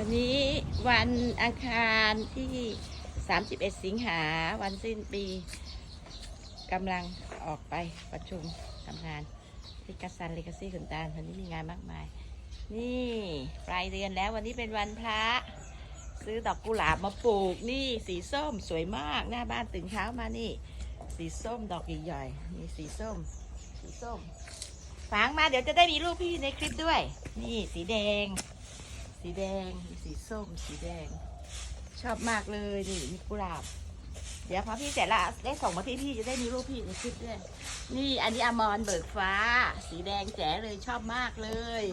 วันนี้วันอังคารที่ 31 สิงหาวันสิ้นปีกำลังออกไปประชุมทำงานที่กัสซันเลกาซี่ขุนตาลวันนี้มีงานมากมาย นี่ปลายเดือนแล้ววันนี้เป็นวันพระ ซื้อดอกกุหลาบมาปลูกนี่สีส้มสวยมากหน้าบ้านตื่นเช้ามานี่ สีส้มดอกใหญ่ๆนี่สีส้ม สีส้ม ฝางมาเดี๋ยวจะได้มีรูปพี่ในคลิปด้วย นี่สีแดง สีแดงมีสีส้ม สีแดง ชอบมากเลยนี่มีกุหลาบ เดี๋ยวพอพี่เสร็จละได้ส่งมาที่พี่จะได้มีรูปพี่ในคลิปด้วยนี่อันนี้อมรเบิกฟ้า สีแดงแจ๋เลยชอบมากเลย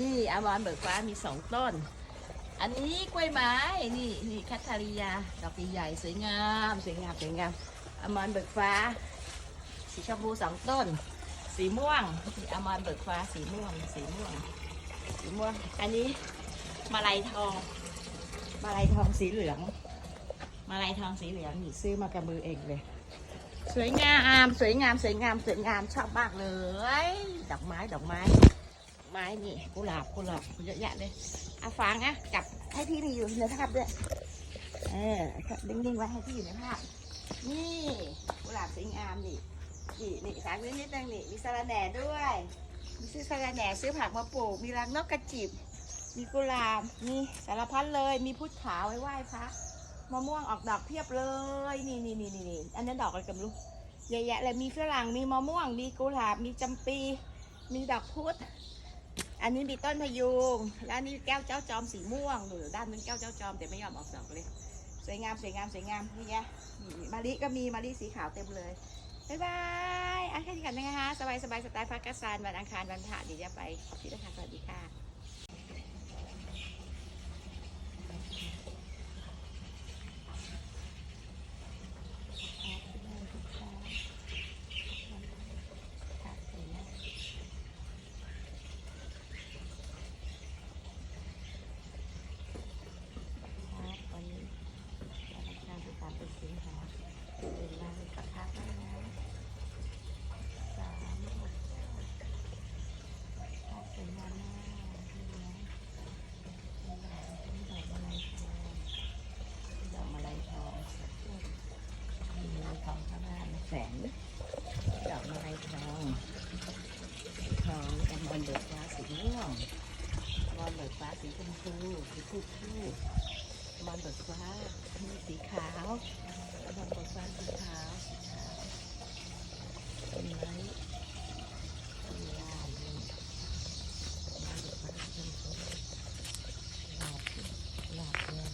นี่อมรเบิกฟ้ามีสองต้น อันนี้กล้วยไม้นี่นี่คัทธาริยาดอกใหญ่สวยงามสวยงามสวยงามอมรเบิกฟ้า สีชมพูสองต้น สีม่วงอมรเบิกฟ้าสีม่วงสีม่วงสีม่วงอันนี้ มาลัยทองมาลัยทองสีเหลือง มาลัยทองสีเหลืองนี่ซื้อมากับมือเองเลย สวยงามสวยงามสวยงามสวยงามชอบมากเลยดอกไม้ดอกไม้ไม้นี่กุหลาบกุหลาบเยอะแยะเลยเอาฟางอะกลับให้พี่มีอยู่ในภาพด้วยเออดิ้งๆไว้ให้พี่อยู่ในภาพนี่กุหลาบสวยงามนี่นี่นี่สามนิดนิดนึงนี่มีสะระแหน่ด้วย มีซื้อสะระแหน่ซื้อผักมาปลูกมีรังนกกระจิบ มีกุหลาบมีสารพัดเลย มีพุทธขาวไว้ไหว้พระมะม่วงออกดอกเพียบเลย นี่นี่นี่นี่นี่อันนั้นดอกอะไรกันไม่รู้เยอะแยะเลยมีฝรั่งมีมะม่วง มีกุหลาบมีจำปี มีดอกพุธอันนี้มีต้นพยุงแล้วอันนี้แก้วเจ้าจอมสีม่วงหรือด้านเป็นแก้วเจ้าจอมแต่ไม่ยอมออกดอกเลย สวยงามสวยงามสวยงามนี่ไงนี่มะลิก็มีมะลิสีขาวเต็มเลยบ๊ายบายอันแค่นี้กันนะคะสบายสบายสไตล์พักกสานวันอังคารวันพระเดี๋ยวจะไปที่นะคะสวัสดีค่ะ ครับวันนี้วันอังคารที่สามเป็นสิงหาเป็นมาเป็นกระทะได้นะสามหกเก้าภาพสวยงามมากนี่นะเป็นดอกเป็นดอกมะลัยทองดอกมะลัยทองมีมะลัยทองข้างหน้า แสงดอกมะลัยทองทองกำมอนเบิกฟ้าสีม่วงมอนเบิกฟ้าสีชมพูสีคู่คู่มอนเบิกฟ้ามีสีขาวมอนเบิกฟ้าสีขาวสีขาวเป็นไม้เป็นลายนี่มอนเบิกฟ้าสีชมพูหลาบหลาบเงิน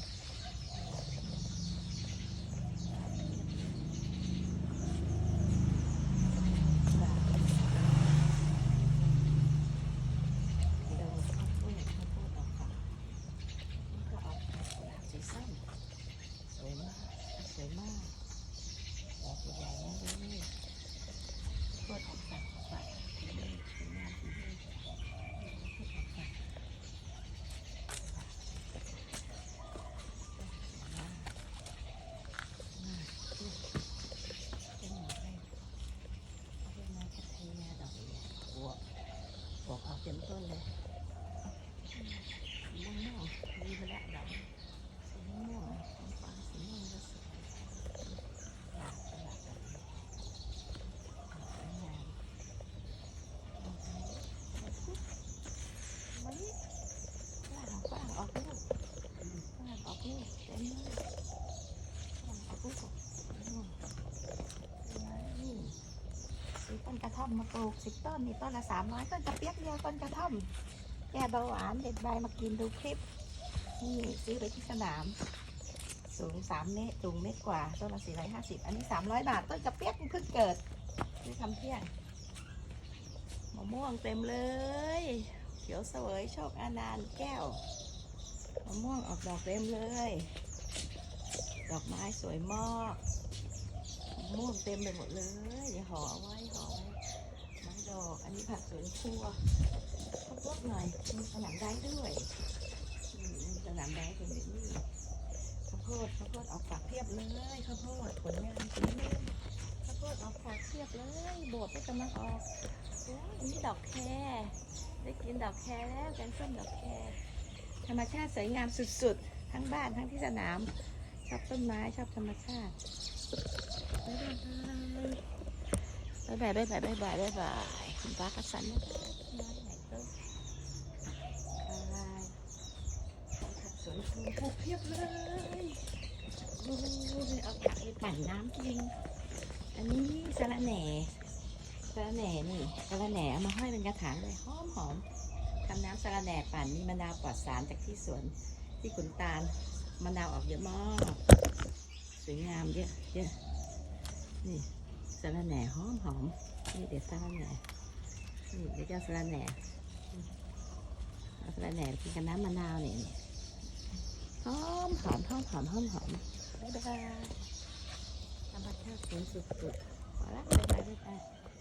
หลาบ เดินข้าวโพดข้าวโพดออกก่อนนี่ก็ออกกุหลาบสีส้มสวยมากส วยมากดอกใหญ่ๆนะเลยข้าวโพดออกฝักออกฝักสีเหลืองสวยงามสีเหลืองข้าวดออกฝักเป็นหมอให้เป็นไม้คัทเทียดอกใหญ่บวกบอกออกเต็มต้นเลยสีม่วงม่วงมีไปแล้วดอกสีม่วงม่วงฟ้าสีม่วงก็สวยหลากหลากแบบนี้สวยงามมาดิฝรั่งฝรั่งออกลูกฝรั่งออกลูกเต็มเลยฝรั่งออกลูกม่วงนี่ ซื้ อต้นกระท่อมมาปลูกสิบต้นนี่ต้นละสามร้อยต้นกระเปียกเดียวต้นกระท่อมแก้เบาหวานเด็ดใบมากินดูคลิปนี่ซื้อไปที่สนาม สูงสามเมตรสูงเมตรกว่าต้นละสี่ร้อยห้าสิบอันนี้สามร้อยบาทต้นกระเปียกเพิ่งเกิดซื้อทำเที่ยงมะม่วงเต็มเลย เขียวเสวยโชคอานานแก้วมะม่วงออกดอกเต็มเลย ดอกไม้สวยมากม่วงเต็มไปหมดเลยอย่าห่อไว้ ห่อไว้ ดอก อันนี้ผักสวนครัวข้าวโพดหน่อยมีสนามได้ด้วยสนามได้ตรงนี้ข้าวโพดข้าวโพดออกฝักเพียบเลยข้าวโพดผลงานสีม่วงข้าวโพดออกฝักเพียบเลยโบดก็กำลังออกโอ้ยอันนี้ดอกแครได้กินดอกแครแล้วแกงส้มดอกแครธรรมชาติสวยงามสุดๆ ทั้งบ้านทั้งที่สนามชอบต้นไม้ชอบธรรมชาติบายบายบ๊ายบายบ๊ายบายบ๊ายบายบ๊ายบาย คุณป้ากัสันนะน้นนบายผักสวนครัวปลูกเพียบเลยดูเอาผักไปปั่นน้ำกินอันนี้สะระแหน่สะระแหน่นี่สะระแหน่เอามาห้อยเป็นกระถางเลยหอมหอมทำน้ำสะระแหน่ปั่นมีมะนาวปลอดสารจากที่สวนที่ขุนตาลมะนาวออกเยอะมากสวยงามเยอะเยอะนี่สะระแหน่หอมหอมนี่เดี๋ยวสะระแหน่ นี่เดี๋ยวจะเอาสะระแหน่เอาสะระแหน่กินกับน้ำมะนาวนี่นี่หอมหอมหอมหอมหอมหอมบ๊ายบายธรรมชาติสวยสุดๆพอละบ๊ายบายบ๊ายบาย